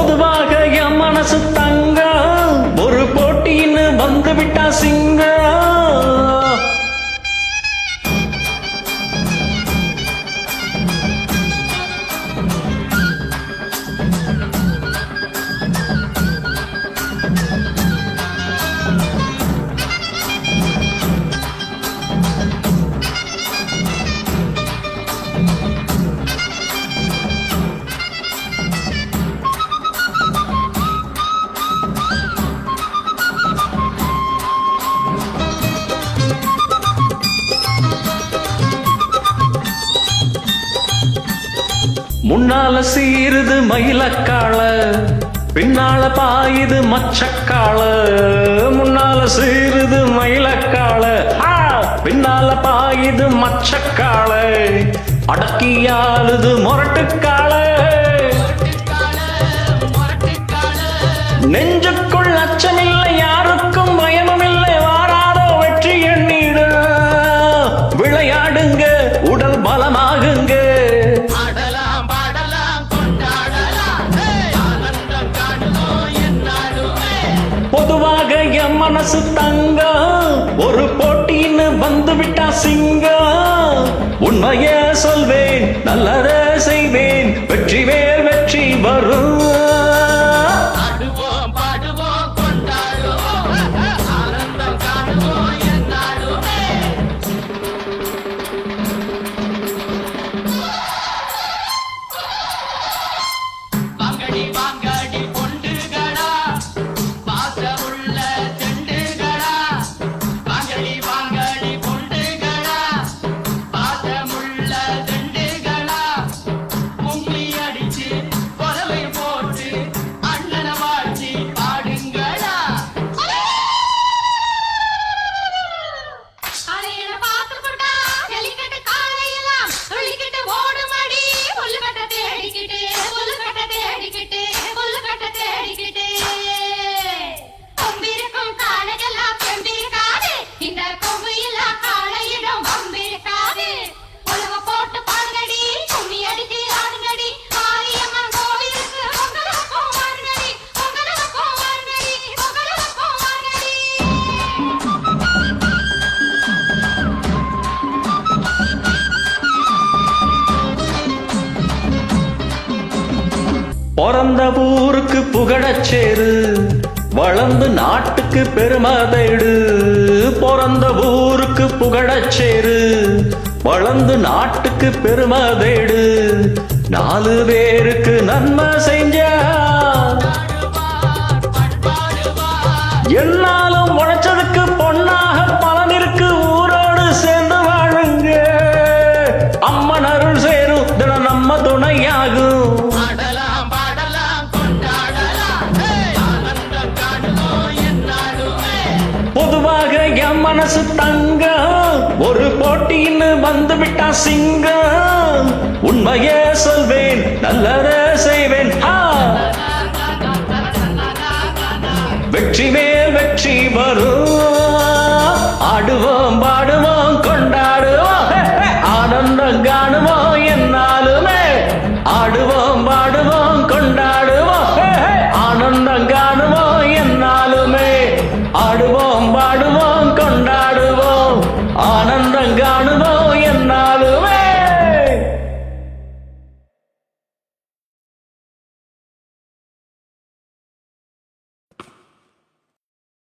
பொதுவாக என் மனசு தங்க ஒரு போட்டின்னு வந்துவிட்டா விட்டா முன்னால சீருது மயிலக்காள பின்னால பாயுது மச்சக்காள. முன்னால சீருது மயிலக்காள பின்னால பாயுது மச்சக்காள. அடக்கியாளுது முரட்டுக்காள. நெஞ்சுக்குள் அச்சமில்லை யாருக்கும் பயமும் இல்லை வாராதோ வெற்றி எண்ணிடு. விளையாடுங்க உடல் பலமாகுங்க. என் மனசு தங்க. ஒரு போட்டின்னு வந்து விட்டா சிங்க. உண்மைய சொல்வேன் நல்லதே செய்வேன். வெற்றி வேர் வெற்றி வரும். பிறந்த ஊருக்கு புகழச்சேரு வளர்ந்து நாட்டுக்கு பெருமை தேடு பிறந்த ஊருக்கு புகழச்சேரு வளர்ந்து நாட்டுக்கு பெருமை தேடு நாலு பேருக்கு நன்மை செஞ்ச. என்னாலும் மனசு தங்கம் ஒரு போட்டின்னு வந்து விட்டா சிங்கம். உண்மையே சொல்வேன் நல்லதே செய்வேன். வெற்றி மேல் வெற்றி வரும். ஆடுவோம்.